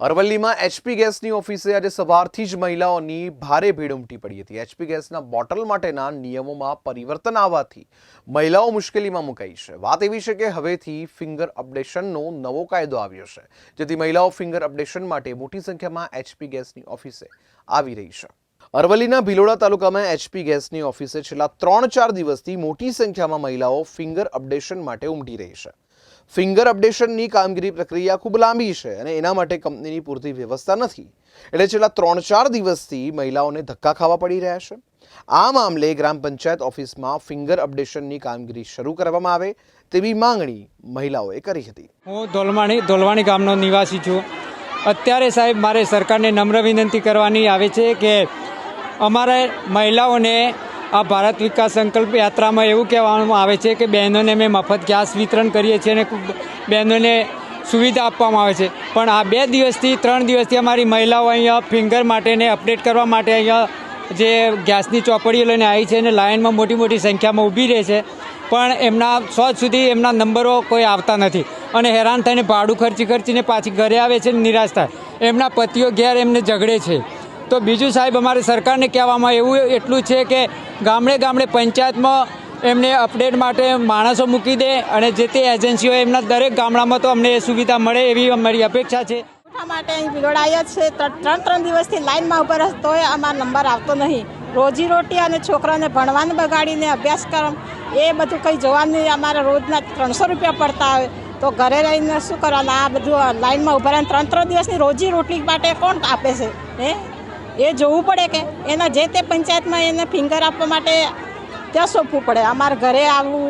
અરવલ્લીમાં HP ગેસની ઓફિસે આજે સવારથી જ મહિલાઓની ભારે ભીડ ઉમટી પડી હતી. એચપી ગેસના બોટલ માટેના નિયમોમાં પરિવર્તન આવવાથી મહિલાઓ મુશ્કેલીમાં મુકાઈ છે. વાત એવી છે કે હવેથી ફિંગર અપડેશનનો નવો કાયદો આવ્યો છે, જેથી મહિલાઓ ફિંગર અપડેશન માટે મોટી સંખ્યામાં એચપી ગેસની ઓફિસે આવી રહી છે. અરવલ્લીના ભિલોડા તાલુકામાં એચપી ગેસની ઓફિસે છેલ્લા ત્રણ ચાર દિવસથી મોટી સંખ્યામાં મહિલાઓ ફિંગર અપડેશન માટે ઉમટી રહી છે. ફિંગર અપડેશનની કામગીરી પ્રક્રિયા ખૂબ લાંબી છે અને એના માટે કંપનીની પૂરતી વ્યવસ્થા નથી. એટલે છેલ્લા ત્રણ ચાર દિવસથી મહિલાઓને ધક્કા ખાવા પડી રહ્યા છે. આ મામલે ગ્રામ પંચાયત ઓફિસમાં ફિંગર અપડેશનની કામગીરી શરૂ કરવામાં આવે તેવી માંગણી મહિલાઓએ કરી હતી. હું ધોલવાણી ધોલવાણી ગામનો નિવાસી છું. અત્યારે સાહેબ મારે સરકારને નમ્ર વિનંતી કરવાની આવે છે કે અમારે મહિલાઓને આ ભારત વિકાસ સંકલ્પ યાત્રામાં એવું કહેવામાં આવે છે કે બહેનોને અમે મફત ગેસ વિતરણ કરીએ છીએ અને બહેનોને સુવિધા આપવામાં આવે છે. પણ આ બે દિવસથી, ત્રણ દિવસથી અમારી મહિલાઓ અહીંયા ફિંગર માટેને અપડેટ કરવા માટે અહીંયા જે ગેસની ચોપડીઓ લઈને આવી છે અને લાઇનમાં મોટી મોટી સંખ્યામાં ઊભી રહે છે. પણ એમના સો સુધી એમના નંબરો કોઈ આવતા નથી. અને હેરાન થઈને ભાડું ખર્ચી ખર્ચીને પાછી ઘરે આવે છે નિરાશ થાય. એમના પતિઓ ઘેર એમને ઝઘડે છે. તો બીજું સાહેબ, અમારે સરકારને કહેવામાં એવું એટલું છે કે ગામડે ગામડે પંચાયતમાં એમને અપડેટ માટે માણસો મૂકી દે અને જે તે એજન્સીઓ એમના દરેક ગામડામાં તો અમને એ સુવિધા મળે એવી અમારી અપેક્ષા છે. માટે અહીં ભીલોડાયા છે. ત્રણ ત્રણ દિવસથી લાઇનમાં ઊભા તોય અમારો નંબર આવતો નહીં. રોજી રોટી અને છોકરાને ભણવાનું બગાડીને અભ્યાસક્રમ એ બધું કંઈ જોવાનું અમારા રોજના ત્રણસો રૂપિયા પડતા આવે. તો ઘરે રહીને શું કરવાનું? આ બધું લાઇનમાં ઊભા રહીને ત્રણ ત્રણ દિવસની રોજી રોટલી માટે કોણ આપે છે? હે? એ જોવું પડે કે એના જે તે પંચાયતમાં એને ફિંગર આપવા માટે ત્યાં સોંપવું પડે? અમારે ઘરે આવવું,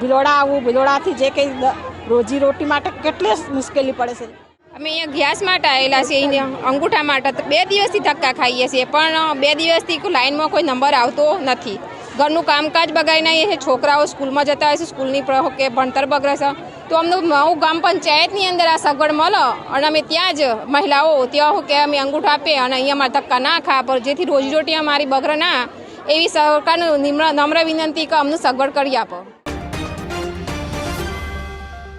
ભિલોડા આવવું, ભિલોડાથી જે કંઈ રોજીરોટી રોજી રોટી માટે કેટલી મુશ્કેલી પડે છે? અમે અહીંયા ગેસ માટે આવેલા છીએ, અહીંયા અંગૂઠા માટે. બે દિવસથી ધક્કા ખાઈએ છીએ, પણ બે દિવસથી લાઇનમાં કોઈ નંબર આવતો નથી. ઘરનું કામકાજ બગાડી નહીં છીએ છોકરાઓ સ્કૂલમાં જતા હોય છે, સ્કૂલની કે ભણતર બગડે છે. તો અમને હું ગામ પંચાયતની અંદર આ સગવડ મળે અને અમે ત્યાં જ મહિલાઓ ત્યાં હું કે અમે અંગૂઠા આપીએ અને અહીંયા અમારે ધક્કા ના ખા, પર જેથી રોજીરોટી અમારી બગર ના, એવી સરકારનું નિમ્ર નમ્ર વિનંતી કે અમને સગવડ કરી આપો.